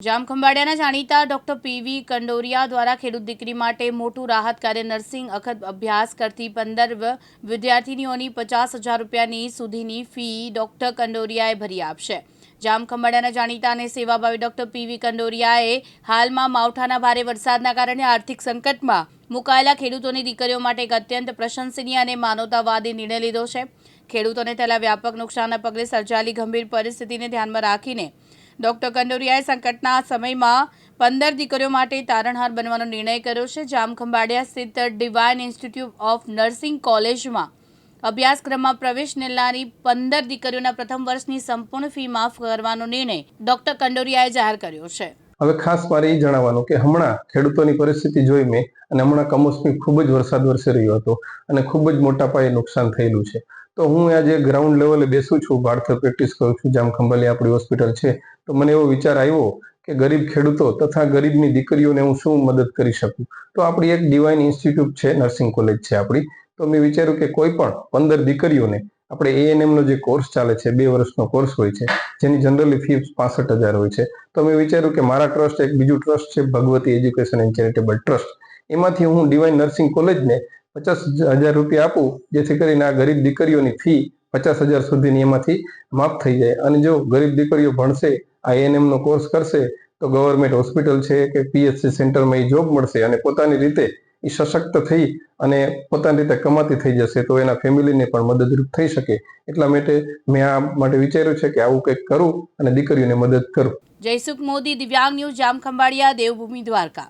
જામખંભાળિયાના જાણીતા doctor PV Kandoriya દ્વારા ખેડૂત દીકરી માટે મોટું રાહત કાર્ય નર્સિંગ અખત અભ્યાસ કરતી પંદર વિદ્યાર્થીનીઓની પચાસ હજાર રૂપિયાની સુધીની ફી ડોક્ટર કંડોરિયાએ ભરી આપશે. જામખંભાળિયાના જાણીતા અને સેવાભાવી ડોક્ટર પીવી કંડોરિયાએ હાલમાં માવઠાના ભારે વરસાદના કારણે આર્થિક સંકટમાં મુકાયેલા ખેડૂતોની દીકરીઓ માટે એક અત્યંત પ્રશંસનીય અને માનવતાવાદી નિર્ણય લીધો છે. ખેડૂતોને થયેલા વ્યાપક નુકસાનના પગલે સર્જાયેલી ગંભીર પરિસ્થિતિને ધ્યાનમાં રાખીને ડોક્ટર કંડોરિયાએ સંકટના સમયમાં પંદર દીકરીઓ માટે તારણહાર બનવાનો નિર્ણય કર્યો છે. જામખંભાળિયા સ્થિત ડિવાઇન ઇન્સ્ટિટ્યૂટ ઓફ નર્સિંગ કોલેજમાં અભ્યાસક્રમમાં પ્રવેશ મેળવનારી પંદર દીકરીઓના પ્રથમ વર્ષની સંપૂર્ણ ફી માફ કરવાનો નિર્ણય ડોક્ટર કંડોરિયાએ જાહેર કર્યો છે. હવે ખાસ મારે એ જણાવવાનું કે હમણાં ખેડૂતોની પરિસ્થિતિ જોઈ મેં અને હમણાં કમોસમી ખૂબ જ વરસાદ વરસી રહ્યો હતો અને ખૂબ જ મોટા પાયે નુકસાન થયેલું છે. તો હું આજે ગ્રાઉન્ડ લેવલે બેસું છું બાળકો પ્રેક્ટિસ કરું છું, જામ ખંભાલી આપણી હોસ્પિટલ છે. તો મને એવો વિચાર આવ્યો કે ગરીબ ખેડૂતો તથા ગરીબની દીકરીઓને હું શું મદદ કરી શકું? તો આપણી એક ડિવાઇન ઇન્સ્ટિટ્યૂટ છે નર્સિંગ કોલેજ છે આપણી. તો મેં વિચાર્યું કે કોઈ પણ પંદર દીકરીઓને આપણે એએનએમનો જે કોર્સ ચાલે છે, બે વર્ષનો કોર્સ હોય છે, જેની જનરલી ફી પાસઠ હજાર હોય છે. તો મેં વિચાર્યું કે મારા ટ્રસ્ટ એક બીજું ટ્રસ્ટ છે, Bhagwati education and charitable trust એમાંથી હું ડિવાઇન નર્સિંગ કોલેજને પચાસ હજાર રૂપિયા આપું, જેથી કરીને આ ગરીબ દીકરીઓની ફી પચાસ હજાર સુધીની એમાંથી માફ થઈ જાય. અને જો ગરીબ દીકરીઓ ભણશે, આ એનએમનો કોર્સ કરશે, તો ગવર્મેન્ટ હોસ્પિટલ છે કે પીએચસી સેન્ટરમાં એ જોબ મળશે અને પોતાની રીતે એ સશક્ત થઈ અને પોતાની રીતે કમાતી થઈ જશે, તો એના ફેમિલીને પણ મદદરૂપ થઈ શકે. એટલા માટે મેં આ માટે વિચાર્યું છે કે આવું કંઈક કરું અને દીકરીઓને મદદ કરું. જયસુખ મોદી, દિવ્યાંગ ન્યૂઝ, જામખંભાળિયા, દેવભૂમિ દ્વારકા.